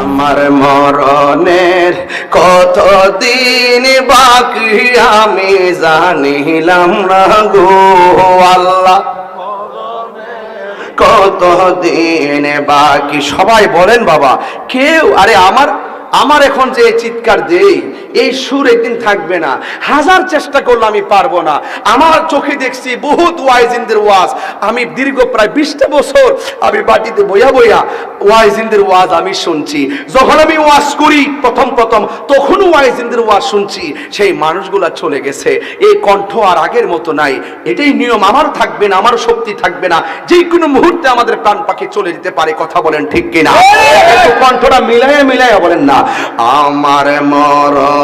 আমার মরণের কত দিন বাকি আমি জানিলাম না গো আল্লাহ। কত দিন বাকি? সবাই বলেন বাবা। কেউ, আরে আমার আমার এখন যে চিৎকার দেই এই সুর একদিন থাকবে না। হাজার চেষ্টা করলে আমি পারব না। আমার চোখে দেখছি বহুত ওয়াইজিনদের ওয়াজ আমি দীর্ঘ প্রায় বিশটা বছর আমি বাটিতে বইয়া বইয়া ওয়াইজিনদের ওয়াজ আমি শুনছি। যখন আমি ওয়াজ করি প্রথম প্রথম তখনও ওয়াইজিনদের ওয়াজ শুনছি। সেই মানুষগুলা চলে গেছে। এই কণ্ঠ আর আগের মতো নাই। এটাই নিয়ম। আমার থাকবে না আমার শক্তি থাকবে না। যে কোনো মুহূর্তে আমাদের প্রাণ পাখি চলে যেতে পারে কথা বলেন ঠিক কিনা? কণ্ঠটা মিলাইয়া মিলাইয়া বলেন না আমার মরণের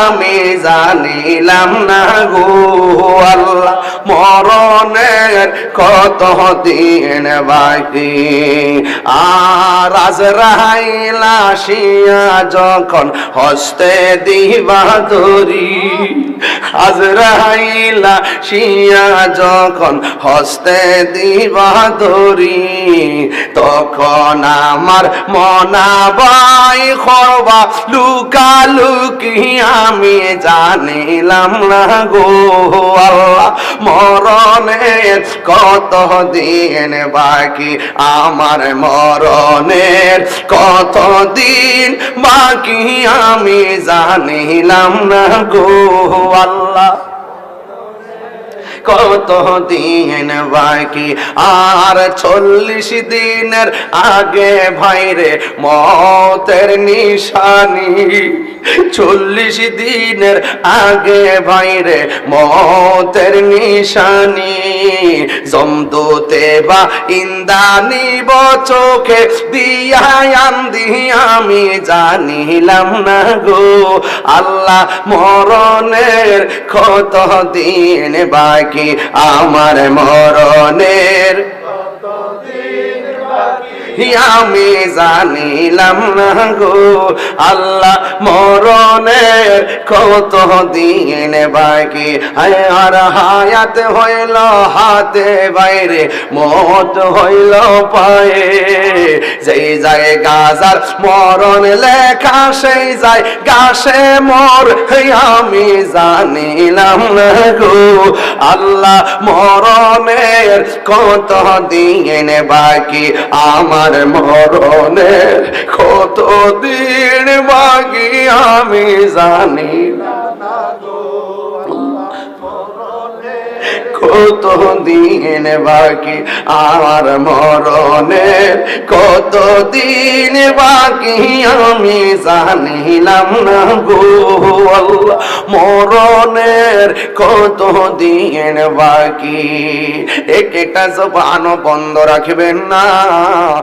আমি জানিলাম না গো আল্লাহ, মরণের কত দিন বাকি। আর আজ রাহাইলা শিয়া যখন হস্তে দিবা ধরি আজ শিয়া যখন হস্তে দিবা ধরি তখন আমার মনাবাই খরবা লুকা লুকি, আমি জানিলাম না গো আল্লাহ মরণের কত দিন বাকি, আমার মরণের কত দিন বাকি, আমি জানিলাম না গো আল্লাহ। কত দিন বাকি? আর চল্লিশ দিনের আগে ভাইরে মতের নিশানি। চল্লিশ দিনের আগে ভাইরে মতের নিশানি। জমদুতে বা ইন্দানি চোখে দিয়ায়ান দি আমি জানিলাম না গো। আল্লাহ মরণের কত দিন বাকি? আমার মরণের। আমি জানিলাম না গো আল্লাহ মরণের কত দিন বাকি আর হায়াত হইল হাতে বাইরে, মত হইল পায়ে। যেই যায় গাজার মরণ লেখা, সেই যায় গাছে মর আমি জানিলাম না গো। আল্লাহ মরণের কত দিন বাকি, আমার মরণের কত দিন বাকি। আমি জানি কত দিন বাকি আমার মরণের কত দিন বাকি আমি জানিলাম না গো মরণের কত দিন বাকি? এক একটা জবানও বন্ধ রাখবেন না।